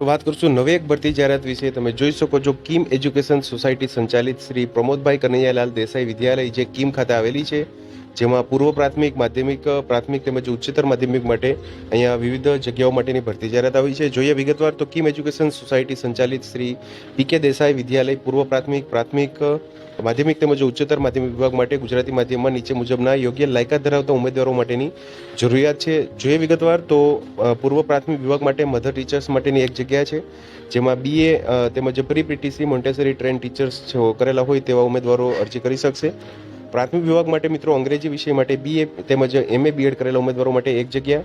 વાત કરશું નવી એક ભરતી જાહેરાત વિશે. તમે જોઈ શકો છો કિમ એજ્યુકેશન સોસાયટી સંચાલિત શ્રી પ્રમોદભાઈ કનૈયાલાલ દેસાઈ વિદ્યાલય જે કિમ ખાતે આવેલી છે, જેમાં પૂર્વ પ્રાથમિક, માધ્યમિક, પ્રાથમિક તેમજ ઉચ્ચતર માધ્યમિક માટે અહીંયા વિવિધ જગ્યાઓ માટેની ભરતી જાહેરાત આવી છે. જોઈએ વિગતવાર તો કિમ એજ્યુકેશન સોસાયટી સંચાલિત શ્રી પી કે દેસાઈ વિદ્યાલય પૂર્વ પ્રાથમિક પ્રાથમિક માધ્યમિક તેમજ ઉચ્ચતર માધ્યમિક વિભાગ માટે ગુજરાતી માધ્યમમાં નીચે મુજબના યોગ્ય લાયકાત ધરાવતા ઉમેદવારો માટેની જરૂરિયાત છે. જોઈએ વિગતવાર તો પૂર્વ પ્રાથમિક વિભાગ માટે મધર ટીચર્સ માટેની એક જગ્યા છે, જેમાં બીએ તેમજ pre PTC Montessori train teachers કરેલા હોય તેવા ઉમેદવારો અરજી કરી શકશે. પ્રાથમિક વિભાગ માટે મિત્રો અંગ્રેજી વિષય માટે બીએ તેમજ એમએ બીએડ કરેલા ઉમેદવારો માટે એક જગ્યા.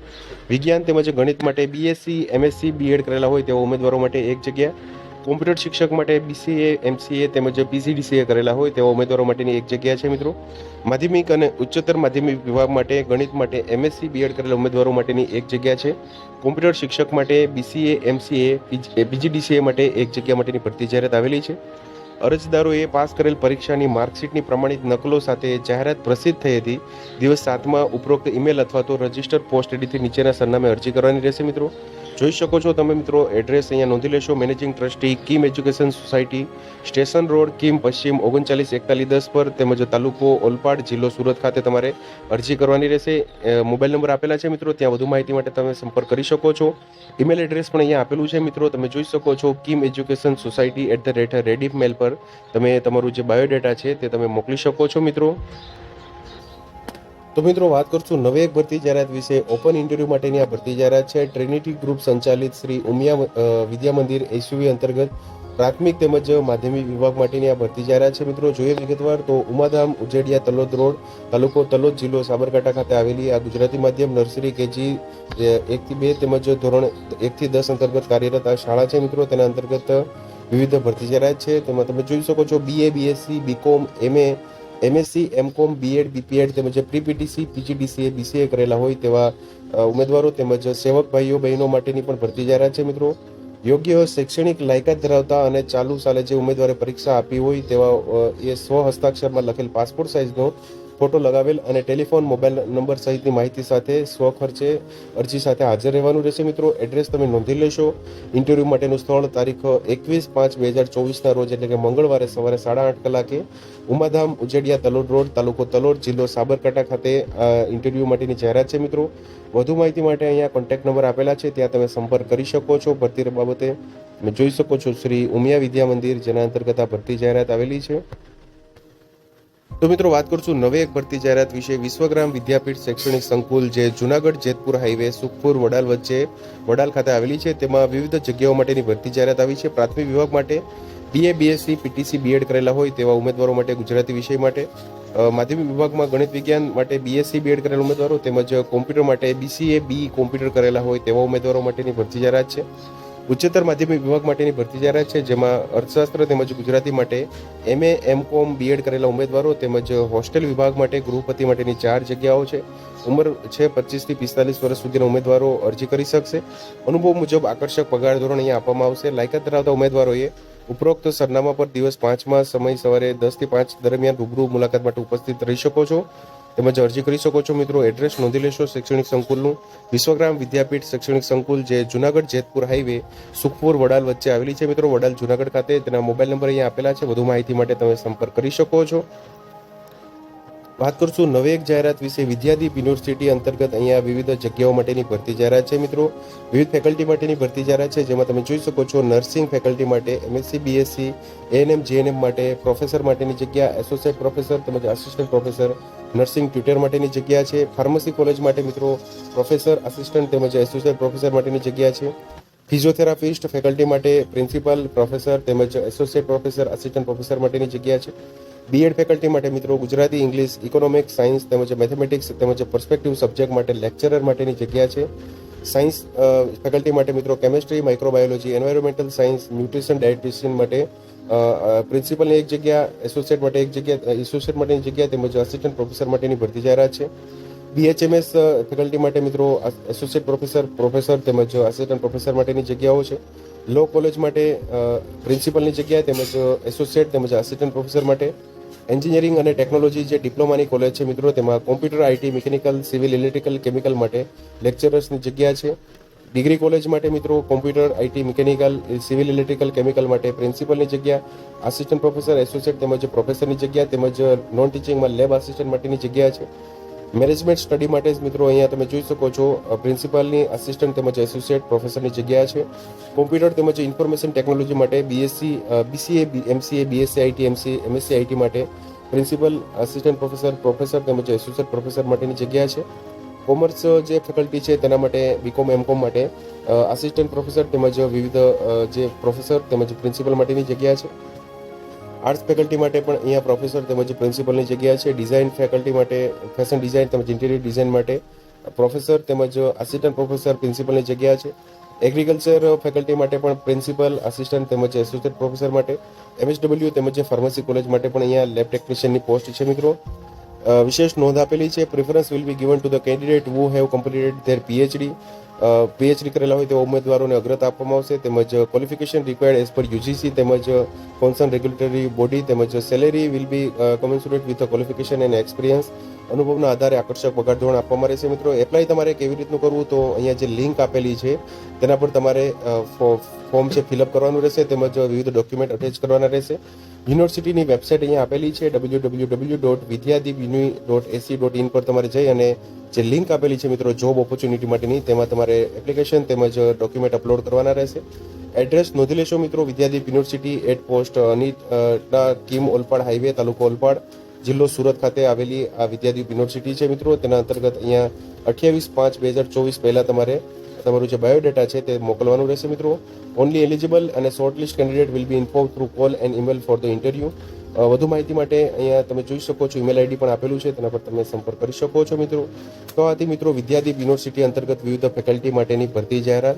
વિજ્ઞાન તેમજ ગણિત માટે બીએસસી એમએસસી બીએડ કરેલા હોય તેવા ઉમેદવારો માટે એક જગ્યા. કોમ્પ્યુટર શિક્ષક માટે બીસીએ એમસીએ તેમજ પીસીડીસીએ કરેલા હોય તેવા ઉમેદવારો માટેની એક જગ્યા છે મિત્રો. માધ્યમિક અને ઉચ્ચતર માધ્યમિક વિભાગ માટે, ગણિત માટે એમએસસી બીએડ કરેલા ઉમેદવારો માટેની એક જગ્યા છે. કોમ્પ્યુટર શિક્ષક માટે બીસીએ એમસીએ પીજીડીસીએ માટે એક જગ્યા માટેની ભરતી જાહેરાત આવેલી છે. અરજદારોએ પાસ કરેલ પરીક્ષાની માર્કશીટની પ્રમાણિત નકલો સાથે જાહેરાત પ્રસિદ્ધ થઈ હતી. દિવસ સાતમાં ઉપરોક્ત ઈમેલ અથવા તો રજિસ્ટર પોસ્ટ એડીથી નીચેના સરનામે અરજી કરવાની રહેશે મિત્રો. જોઈ શકો છો તમે મિત્રો એડ્રેસ અહીંયા નોંધી લેશો. Managing trustee Kim education society station road Kim પશ્ચિમ ઓગણચાલીસ, એકતાલીસ, દસ પર તેમજ તાલુકો ઓલપાડ જિલ્લો સુરત ખાતે તમારે અરજી કરવાની રહેશે. મોબાઈલ નંબર આપેલા છે મિત્રો, ત્યાં વધુ માહિતી માટે તમે સંપર્ક કરી શકો છો. ઈમેલ એડ્રેસ પણ અહીંયા આપેલું છે મિત્રો, તમે જોઈ શકો છો Kim education society at the rate Rediff mail પર. તમે તમારું જે બાયોડેટા છે તે તમે મોકલી શકો છો મિત્રો. તો મિત્રો વાત કરશું નવી એક ભરતી જાહેરાત વિશે. ઓપન ઇન્ટરવ્યૂ માટેની આ ભરતી જાહેરાત છે. ટ્રિનિટી ગ્રુપ સંચાલિત શ્રી ઉમિયા વિદ્યા મંદિર એસયુવી અંતર્ગત પ્રાથમિક તેમજ માધ્યમિક વિભાગ માટેની આ ભરતી જાહેરાત છે. મિત્રો જોઈએ વિગતવાર તો ઉમાધામ ઉજેડિયા તલોદ રોડ તાલુકો તલોદ જિલ્લો સાબરકાંઠા ખાતે આવેલી આ ગુજરાતી માધ્યમ નર્સરી કેજી એકથી બે તેમજ ધોરણ એકથી દસ અંતર્ગત કાર્યરત આ શાળા છે મિત્રો. તેના અંતર્ગત વિવિધ ભરતી જાહેરાત છે. તેમાં તમે જોઈ શકો છો BA BSc BCom MA MSc MCom BEd BPEd તેમજ પ્રીપીટીસી પીજીડીસીએ બીસીએ કરેલા હોય તેવા ઉમેદવારો તેમજ સેવક ભાઈઓ, બહેનો માટેની પણ ભરતી જાહેરાત છે મિત્રો. યોગ્ય શૈક્ષણિક લાયકાત ધરાવતા અને ચાલુ સાલે જે ઉમેદવારે પરીક્ષા આપી હોય તેવા એ સ્વ હસ્તાક્ષરમાં લખેલ પાસપોર્ટ સાઇઝનો ફોટો લગાવેલ અને ટેલિફોન મોબાઈલ નંબર સહિતની માહિતી સાથે સ્વખર્ચે અરજી સાથે હાજર રહેવાનું રહેશે. મિત્રો, એડ્રેસ તમે નોંધી લેશો. ઇન્ટરવ્યૂ માટેનું સ્થળ તારીખ એકવીસ પાંચ બે હજાર ચોવીસના રોજ, એટલે કે મંગળવારે સવારે સાડા આઠ કલાકે ઉમાધામ ઉજેડિયા તલોડ રોડ, તાલુકો તલોડ, જિલ્લો સાબરકાંઠા ખાતે ઇન્ટરવ્યૂ માટેની જાહેરાત છે. મિત્રો, વધુ માહિતી માટે અહીંયા કોન્ટેક્ટ નંબર આપેલા છે. ત્યાં તમે સંપર્ક કરી શકો છો. ભરતી બાબતે જોઈ શકો છો. શ્રી ઉમિયા વિદ્યા મંદિર, જેના અંતર્ગત આ ભરતી જાહેરાત આવેલી છે. તો મિત્રો વાત કરશું નવી એક ભરતી જાહેરાત વિશે. વિશ્વગ્રામ વિદ્યાપીઠ શૈક્ષણિક સંકુલ જે જુનાગઢ જેતપુર હાઈવે, સુખપુર વડાલ વચ્ચે વડાલ ખાતે આવેલી છે. તેમાં વિવિધ જગ્યાઓ માટેની ભરતી જાહેરાત આવી છે. પ્રાથમિક વિભાગ માટે બીએ બીએસસી પીટીસી બીએડ કરેલા હોય તેવા ઉમેદવારો માટે ગુજરાતી વિષય માટે માધ્યમિક વિભાગમાં ગણિત વિજ્ઞાન માટે બીએસસી બીએડ કરેલા ઉમેદવારો તેમજ કોમ્પ્યુટર માટે બીસીએ બી કોમ્પ્યુટર કરેલા હોય તેવા ઉમેદવારો માટેની ભરતી જાહેરાત છે. ઉચ્ચતર માધ્યમિક વિભાગ માટેની ભરતી જાહેરાત છે, જેમાં અર્થશાસ્ત્ર તેમજ ગુજરાતી માટે એમએ એમકોમ બીએડ કરેલા ઉમેદવારો તેમજ હોસ્ટેલ વિભાગ માટે ગૃહપતિ માટેની ચાર જગ્યાઓ છે. ઉંમર છે પચીસથી પિસ્તાલીસ વર્ષ સુધીના ઉમેદવારો અરજી કરી શકશે. અનુભવ મુજબ આકર્ષક પગાર ધોરણ અહીંયા આપવામાં આવશે. લાયકાત ધરાવતા ઉમેદવારોએ ઉપરોક્ત સરનામા પર દિવસ પાંચમાં સમય સવારે દસથી પાંચ દરમિયાન રૂબરૂ મુલાકાત માટે ઉપસ્થિત રહી શકો છો. તેમજ અરજી કરી શકો છો મિત્રો. એડ્રેસ નોંધી લેશો. શૈક્ષણિક સંકુલનું વિશ્વગ્રામ વિદ્યાપીઠ શૈક્ષણિક સંકુલ જે જુનાગઢ જેતપુર હાઈવે સુખપુર વડાલ વચ્ચે આવેલી છે. મિત્રો, વડાલ જુનાગઢ ખાતે તેના મોબાઈલ નંબર અહીંયા આપેલા છે. વધુ માહિતી માટે તમે સંપર્ક કરી શકો છો. વાત કરશું નવી એક જાહેરાત વિશે. વિદ્યાદીપ યુનિવર્સિટી અંતર્ગત અહીંયા વિવિધ જગ્યાઓ માટેની ભરતી જાહેરાત છે, મિત્રો. વિવિધ ફેકલ્ટી માટેની ભરતી જાહેરાત છે, જેમાં તમે જોઈ શકો છો નર્સિંગ ફેકલ્ટી માટે એમએસસી બીએસસી એએનએમ જેએનએમ માટે પ્રોફેસર માટેની જગ્યા એસોસિએટ પ્રોફેસર તેમજ આસિસ્ટન્ટ પ્રોફેસર નર્સિંગ ટ્યુટર માટેની જગ્યા છે ફાર્મસી કોલેજ માટે, મિત્રો પ્રોફેસર આસિસ્ટન્ટ તેમજ એસોસિએટ પ્રોફેસર માટેની જગ્યા છે. ફિઝિયોથેરાપિસ્ટ ફેકલ્ટી માટે પ્રિન્સિપાલ પ્રોફેસર તેમજ એસોસિએટ પ્રોફેસર આસિસ્ટન્ટ પ્રોફેસર માટેની જગ્યા છે. બીએડ ફેકલ્ટી માટે મિત્રો ગુજરાતી ઇંગ્લિશ ઇકોનોમિક્સ સાયન્સ તેમજ મેથેમેટિક્સ તેમજ પર્સપેક્ટિવ સબ્જેક્ટ માટે લેક્ચરર માટેની જગ્યા છે. સાયન્સ ફેકલ્ટી માટે મિત્રો chemistry microbiology environmental science nutrition dietician માટે પ્રિન્સિપલની એક જગ્યા એસોસિએટ માટે એક જગ્યા એસોસિએટ માટેની જગ્યા તેમજ આસિસ્ટન્ટ પ્રોફેસર માટેની ભરતી જાહેરાત છે. બીએચએમએસ ફેકલ્ટી માટે મિત્રો એસોસિએટ પ્રોફેસર પ્રોફેસર તેમજ આસિસ્ટન્ટ પ્રોફેસર માટેની જગ્યાઓ છે. લો કોલેજ માટે પ્રિન્સિપલની જગ્યા તેમજ એસોસિએટ તેમજ આસિસ્ટન્ટ પ્રોફેસર માટે એન્જિનિયરિંગ અને ટેકનોલોજી જે ડિપ્લોમાની કોલેજ છે મિત્રો, તેમાં computer IT mechanical civil electrical chemical માટે લેક્ચરર્સની જગ્યા છે. ડિગ્રી કોલેજ માટે મિત્રો computer IT mechanical civil electrical chemical માટે પ્રિન્સિપલની જગ્યા આસિસ્ટન્ટ પ્રોફેસર એસોસિએટ તેમજ પ્રોફેસરની જગ્યા તેમજ નોન ટીચિંગમાં લેબ આસિસ્ટન્ટ માટેની જગ્યા છે. મેનેજમેન્ટ સ્ટડી માટે જ મિત્રો અહીંયા તમે જોઈ શકો છો પ્રિન્સિપાલની આસિસ્ટન્ટ તેમજ એસોસિએટ પ્રોફેસરની જગ્યા છે. કોમ્પ્યુટર તેમજ ઇન્ફોર્મેશન ટેકનોલોજી માટે BSc BCA MCA BSc IT MC MSc IT માટે પ્રિન્સિપલ આસિસ્ટન્ટ પ્રોફેસર પ્રોફેસર તેમજ એસોસિએટ પ્રોફેસર માટેની જગ્યા છે. કોમર્સ જે ફેકલ્ટી છે તેના માટે બીકોમ એમકોમ માટે આસિસ્ટન્ટ પ્રોફેસર તેમજ વિવિધ જે પ્રોફેસર તેમજ પ્રિન્સિપલ માટેની જગ્યા છે. આર્ટ્સ ફેકલ્ટી માટે પણ અહીંયા પ્રોફેસર તેમજ પ્રિન્સિપલની જગ્યા છે. ડિઝાઇન ફેકલ્ટી માટે, ફેશન ડિઝાઇન તેમજ ઇન્ટિરિયર ડિઝાઇન માટે પ્રોફેસર તેમજ આસિસ્ટન્ટ પ્રોફેસર પ્રિન્સિપલની જગ્યા છે. એગ્રીકલ્ચર ફેકલ્ટી માટે પણ પ્રિન્સિપલ આસિસ્ટન્ટ તેમજ એસોસિએટ પ્રોફેસર માટે એમએસડબલ્યુ તેમજ ફાર્મસી કોલેજ માટે પણ અહીંયા લેબ ટેકનિશિયનની પોસ્ટ છે મિત્રો. વિશેષ નોંધ આપેલી છે. Preference will be given to the candidate who have completed their PhD PhD કરેલા હોય તેવા ઉમેદવારોને અગ્રતા આપવામાં આવશે. તેમજ qualification required as per UGC તેમજ કોન્સર્ન રેગ્યુલેટરી બોડી તેમજ salary will be commensurate with qualification and experience અનુભવના આધારે આકર્ષક પગાર ધોરણ આપવામાં રહેશે મિત્રો. એપ્લાય તમારે કેવી રીતનું કરવું તો અહીંયા જે લિંક આપેલી છે, તેના પર તમારે ફોર્મ છે ફિલઅપ કરવાનું રહેશે તેમજ વિવિધ ડોક્યુમેન્ટ અટેચ કરવાના રહેશે. યુનિવર્સિટીની વેબસાઇટ અહીંયા આપેલી છે W W W dot Vidyadeep dot AC dot in પર તમારે જઈ અને જે લિંક આપેલી છે મિત્રો જોબ ઓપોર્ચ્યુનિટી માટેની તેમાં તમારે એપ્લિકેશન તેમજ ડોક્યુમેન્ટ અપલોડ કરવાના રહેશે. એડ્રેસ નોંધી લેશો મિત્રો Vidyadeep university at post Anit અ, ના કિમ ઓલપાડ હાઈવે તાલુકો ઓલપાડ જિલ્લો સુરત ખાતે આવેલી આ વિદ્યાદીપ યુનિવર્સિટી છે મિત્રો. તેના અંતર્ગત અહીંયા અઠ્યાવીસ પાંચ બે હજાર ચોવીસ પહેલાં તમારે તમારું જે બાયોડેટા છે તે મોકલવાનું રહેશે મિત્રો. ઓનલી એલિજિબલ અને short list candidate will be inform through call and email for the interview વધુ માહિતી માટે અહીંયા તમે જોઈ શકો છો ઈમેલ આઈડી પણ આપેલું છે, તેના પર તમે સંપર્ક કરી શકો છો મિત્રો. તો આથી મિત્રો, વિદ્યાદીપ યુનિવર્સિટી અંતર્ગત વિવિધ ફેકલ્ટી માટેની ભરતી જાહેરાત.